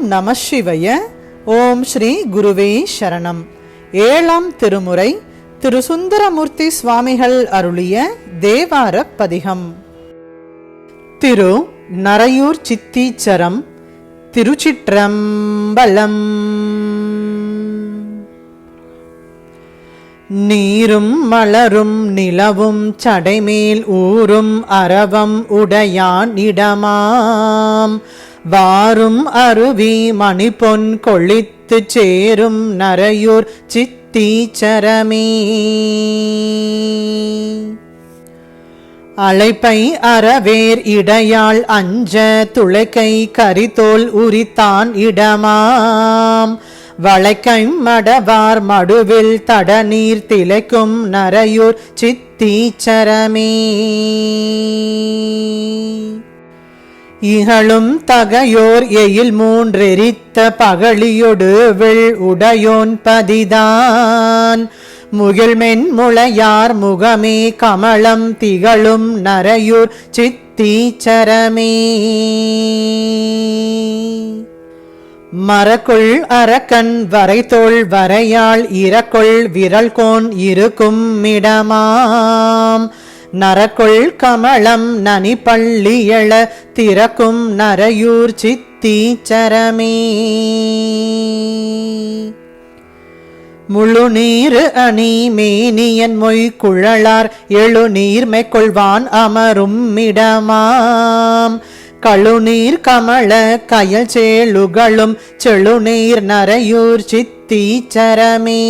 ஓம் நம சிவய. ஓம் ஸ்ரீ குருவே சரணம். ஏழாம் திருமுறை திரு சுந்தரமூர்த்தி சுவாமிகள் அருளிய தேவார பதிகம். திரு நரையூர் சித்தீச்சரம் திருச்சிற்றம்பலம். நீரும் மலரும் நிலவும் சடைமேல் ஊரும் அரவம் உடையான் இடமாம் வாரும் அருவி மணிபொன் கொளித்து சேரும் நரையூர் சித்தீச்சரமே அழைப்பை அறவேர் இடையாள் அஞ்ச துளைக்கை கரித்தோல் உரித்தான் இடமாம். வளைக்கை மடவார் மடுவில் தடநீர் திளைக்கும் நரையூர் சித்தீச்சரமே இகழும் தகையோர் எயில் மூன்றெரித்த பகழியொடு வெள் உடையோன் பதிதான். முகில்மென் முளையார் முகமே கமலம் திகழும் நரையூர் சித்தீச்சரமே மரக்குள் அரக்கன் வரைத்தோள் வரையாள் இரக்குள் விரல்கோன் இருக்கும் இடமாம் நரக்குள் கமலம் நனி பள்ளியள திறக்கும் நரையூர் சித்தீச்சரமே முழுநீர் அணி மேனியன் மொய் குழலார் எழு நீர் மேற்கொள்வான் அமரும் இடமாம் கழுநீர் கமல கயல் சேழுகளும் செழுநீர் நரையூர் சித்தீச்சரமே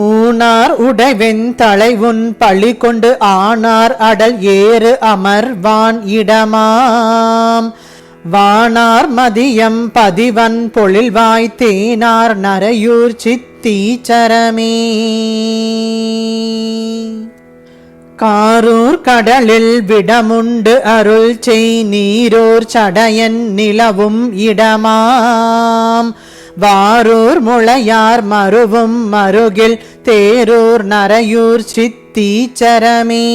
ஊனார் உடைவென் தலைவுன் பழி கொண்டு ஆனார் அடல் ஏறு அமர்வான் இடமாம். வானார் மதியம் பதிவன் பொழில்வாய் தேனார் நரையூர் சித்தீச்சரமே காரூர் கடலில் விடமுண்டு அருள் செய் நீரோர் சடையன் நிலவும் இடமாம். வாரூர் முளையார் மருவும் மருகில் தேரூர் நரையூர் சித்தீச்சரமே.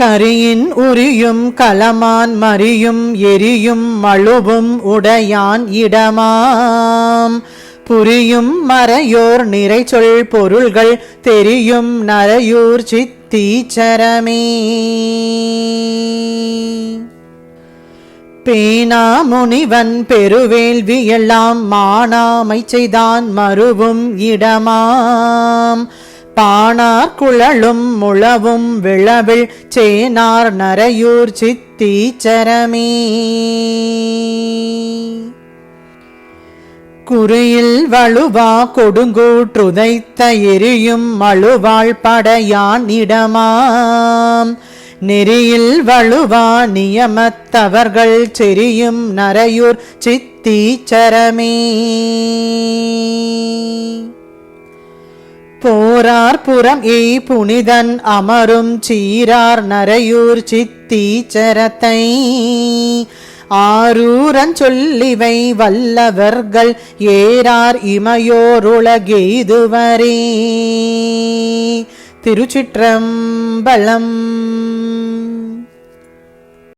கரியின் உரியும் கலமான் மறியும் எரியும் மழுவும் உடையான் இடமாம். புரியும் மறையோர் நிறை சொல் பொருள்கள் தெரியும் நரையூர் சித்தீச்சரமே. பேனா முனிவன் பெருவேள்வியெல்லாம் மானாமை செய்தான் மருவும் இடமாம். பானார் குழலும் முழவும் விளவில் சேனார் நரையூர் சித்தீச்சரமே குறியில் வலுவா கொடுங்கூற்றுதைத்த எரியும் மழுவாள் படையான் இடமாம். நெறியில் வலுவா நியமத்தவர்கள் செரியும் நரையூர் சித்தீச்சரமே போரார் புறம் எய் புனிதன் அமரும் சீரார் நரையூர் சித்தீச்சரத்தை ஆரூரன் சொல்லிவை வல்லவர்கள் ஏறார் இமையோருலகெய்துவரே திருச்சிற்றம்பலம்.